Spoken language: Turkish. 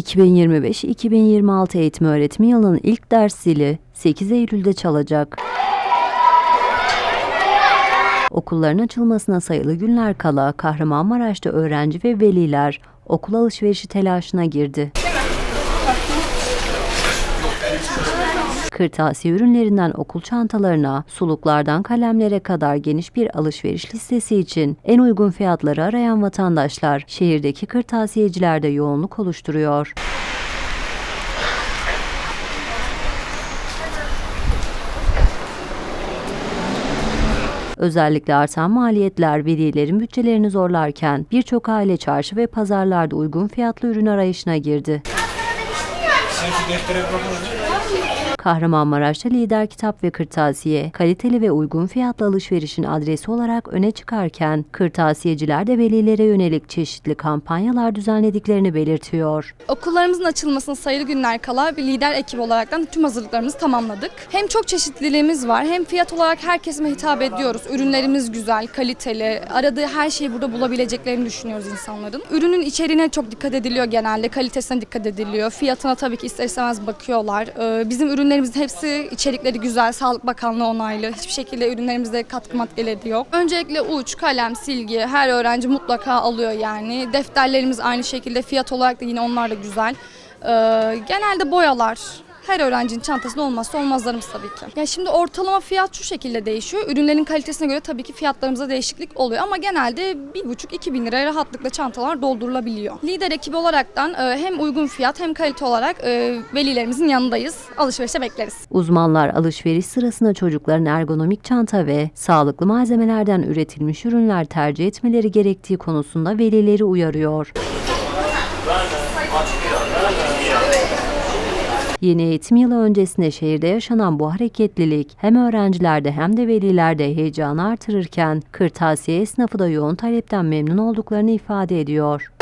2025-2026 eğitim öğretim yılının ilk ders zili 8 Eylül'de çalacak. Okulların açılmasına sayılı günler kala Kahramanmaraş'ta öğrenci ve veliler okul alışverişi telaşına girdi. Kırtasiye ürünlerinden okul çantalarına, suluklardan kalemlere kadar geniş bir alışveriş listesi için en uygun fiyatları arayan vatandaşlar şehirdeki kırtasiyecilerde yoğunluk oluşturuyor. Özellikle artan maliyetler velilerin bütçelerini zorlarken birçok aile çarşı ve pazarlarda uygun fiyatlı ürün arayışına girdi. Kahramanmaraş'ta lider kitap ve kırtasiye, kaliteli ve uygun fiyatlı alışverişin adresi olarak öne çıkarken, kırtasiyeciler de velilere yönelik çeşitli kampanyalar düzenlediklerini belirtiyor. Okullarımızın açılmasına sayılı günler kala bir lider ekip olaraktan tüm hazırlıklarımızı tamamladık. Hem çok çeşitliliğimiz var hem fiyat olarak herkesime hitap ediyoruz. Ürünlerimiz güzel, kaliteli. Aradığı her şeyi burada bulabileceklerini düşünüyoruz insanların. Ürünün içeriğine çok dikkat ediliyor genelde. Kalitesine dikkat ediliyor. Fiyatına tabii ki ister istemez bakıyorlar. Ee, Bizim ürünlerimizin hepsi içerikleri güzel. Sağlık Bakanlığı onaylı. Hiçbir şekilde ürünlerimizde katkı maddeleri de yok. Öncelikle uç, kalem, silgi her öğrenci mutlaka alıyor yani. Defterlerimiz aynı şekilde fiyat olarak da yine onlar da güzel. Ee, genelde boyalar her öğrencinin çantasında olmazsa olmazlarımız tabii ki. Ya şimdi ortalama fiyat şu şekilde değişiyor. Ürünlerin kalitesine göre tabii ki fiyatlarımızda değişiklik oluyor ama genelde 1,5-2 bin liraya rahatlıkla çantalar doldurulabiliyor. Lider ekibi olaraktan e, hem uygun fiyat hem kalite olarak e, velilerimizin yanındayız. Alışverişe bekleriz. Uzmanlar alışveriş sırasında çocukların ergonomik çanta ve sağlıklı malzemelerden üretilmiş ürünler tercih etmeleri gerektiği konusunda velileri uyarıyor. Yeni eğitim yılı öncesinde şehirde yaşanan bu hareketlilik hem öğrencilerde hem de velilerde heyecanı artırırken kırtasiye esnafı da yoğun talepten memnun olduklarını ifade ediyor.